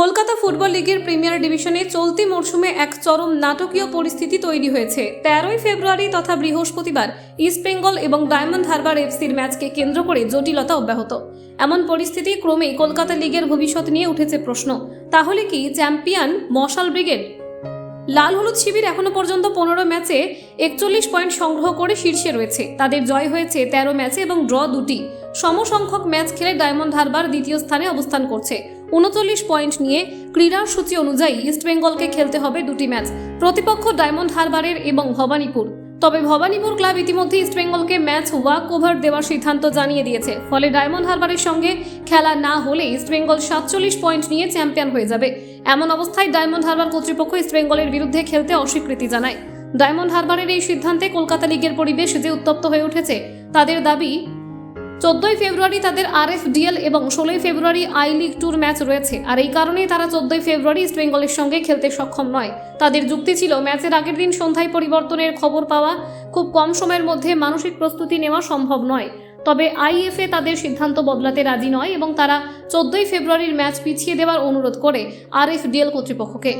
Kolkata football লিগের premier ডিভিশনে চলতি মরশুমে এক চরম নাটকীয় পরিস্থিতি তৈরি হয়েছে। তেরোই ফেব্রুয়ারি তথা বৃহস্পতিবার ইস্টবেঙ্গল এবং ডায়মন্ড হারবার এফসির ম্যাচকে কেন্দ্র করে জটিলতা অব্যাহত। এমন পরিস্থিতি ক্রমেই কলকাতা লিগের ভবিষ্যৎ নিয়ে উঠেছে প্রশ্ন। তাহলে কি চ্যাম্পিয়ন মশাল ব্রিগেড? লাল হলুদ শিবির এখনও পর্যন্ত পনেরো ম্যাচে একচল্লিশ পয়েন্ট সংগ্রহ করে শীর্ষে রয়েছে। তাদের জয় হয়েছে তেরো ম্যাচে এবং ড্র দুটি। সমসংখ্যক ম্যাচ খেলে ডায়মন্ড হারবার দ্বিতীয় স্থানে অবস্থান করছে। উনচল্লিশ পয়েন্ট নিয়ে ক্রীড়ার সূচি অনুযায়ী ইস্টবেঙ্গলকে খেলতে হবে দুটি ম্যাচ, প্রতিপক্ষ ডায়মন্ড হারবারের এবং ভবানীপুর। তবে ভবানীপুর ক্লাব ইতিমধ্যে ইস্টবেঙ্গলকে ম্যাচ ওয়াক ওভার দেওয়ার সিদ্ধান্ত জানিয়ে দিয়েছে। ফলে ডায়মন্ড হারবারের সঙ্গে খেলা না হলে ইস্টবেঙ্গল সাতচল্লিশ পয়েন্ট নিয়ে চ্যাম্পিয়ন হয়ে যাবে। এমন অবস্থায় ডায়মন্ড হারবার কর্তৃপক্ষ ইস্টবেঙ্গলের বিরুদ্ধে খেলতে অস্বীকৃতি জানায়। ডায়মন্ড হারবারের এই সিদ্ধান্তে কলকাতা লিগের পরিবেশ যে উত্তপ্ত হয়ে উঠেছে, তাদের দাবি চোদ্দই ফেব্রুয়ারি তাদের আর এফ আরএফডিএল এবং ষোলোই ফেব্রুয়ারি আই লিগ ট্যুর ম্যাচ রয়েছে। আর এই কারণেই তারা চোদ্দই ফেব্রুয়ারি ইস্ট বেঙ্গলের সঙ্গে খেলতে সক্ষম নয়। তাদের যুক্তি ছিল, ম্যাচের আগের দিন সন্ধ্যায় পরিবর্তনের খবর পাওয়া খুব কম সময়ের মধ্যে মানসিক প্রস্তুতি নেওয়া সম্ভব নয়। তবে আইএফএ তাদের সিদ্ধান্ত বদলাতে রাজি নয় এবং তারা চোদ্দই ফেব্রুয়ারির ম্যাচ পিছিয়ে দেওয়ার অনুরোধ করে আরএফডিএল কর্তৃপক্ষকে।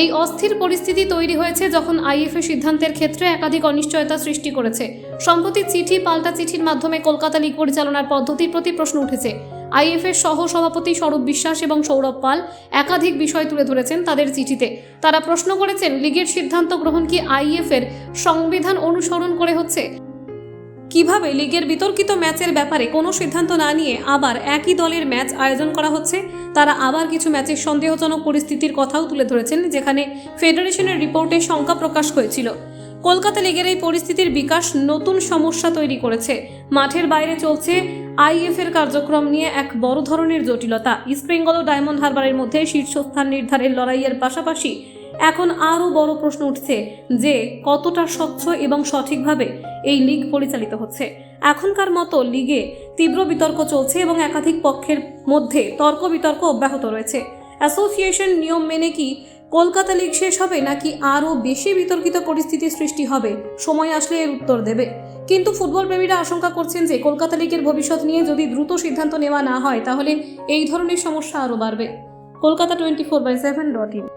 এই অস্থির পরিস্থিতি তৈরি হয়েছে যখন আইএফএ সিদ্ধান্তের ক্ষেত্রে একাধিক অনিশ্চয়তা সৃষ্টি করেছে। সম্প্রতি চিঠি পাল্টা চিঠির মাধ্যমে কলকাতা লিগ পরিচালনার পদ্ধতির প্রতি প্রশ্ন উঠেছে। আইএফএর সহ সভাপতি স্বরূপ বিশ্বাস এবং সৌরভ পাল একাধিক বিষয় তুলে ধরেছেন তাদের চিঠিতে। তারা প্রশ্ন করেছেন, লিগের সিদ্ধান্ত গ্রহণ কি আইএফের সংবিধান অনুসরণ করে হচ্ছে? কীভাবে লিগের বিতর্কিত ম্যাচের ব্যাপারে কোনো সিদ্ধান্ত না নিয়ে আবার একই দলের ম্যাচ আয়োজন করা হচ্ছে, তারা আবার কিছু ম্যাচের সন্দেহজনক পরিস্থিতির কথাও তুলে ধরেছেন, যেখানে ফেডারেশনের রিপোর্টে শঙ্কা প্রকাশ হয়েছিল। কলকাতা লিগের এই পরিস্থিতির বিকাশ নতুন সমস্যা তৈরি করেছে। মাঠের বাইরে চলছে আইএফের কার্যক্রম নিয়ে এক বড় ধরনের জটিলতা। ইস্টবেঙ্গল ও ডায়মন্ড হারবারের মধ্যে শীর্ষস্থান নির্ধারের লড়াইয়ের পাশাপাশি এখন আরও বড় প্রশ্ন উঠছে যে, কতটা স্বচ্ছ এবং সঠিকভাবে এই লিগ পরিচালিত হচ্ছে? এখনকার মতো লিগে তীব্র বিতর্ক চলছে এবং একাধিক পক্ষের মধ্যে তর্ক বিতর্ক অব্যাহত রয়েছে। অ্যাসোসিয়েশন নিয়ম মেনে কি কলকাতা লিগ শেষ হবে, নাকি আরও বেশি বিতর্কিত পরিস্থিতির সৃষ্টি হবে? সময় আসলে এর উত্তর দেবে। কিন্তু ফুটবল প্রেমীরা আশঙ্কা করছেন যে, কলকাতা লিগের ভবিষ্যৎ নিয়ে যদি দ্রুত সিদ্ধান্ত নেওয়া না হয়, তাহলে এই ধরনের সমস্যা আরও বাড়বে। Kolkata twenty four by seven dot in.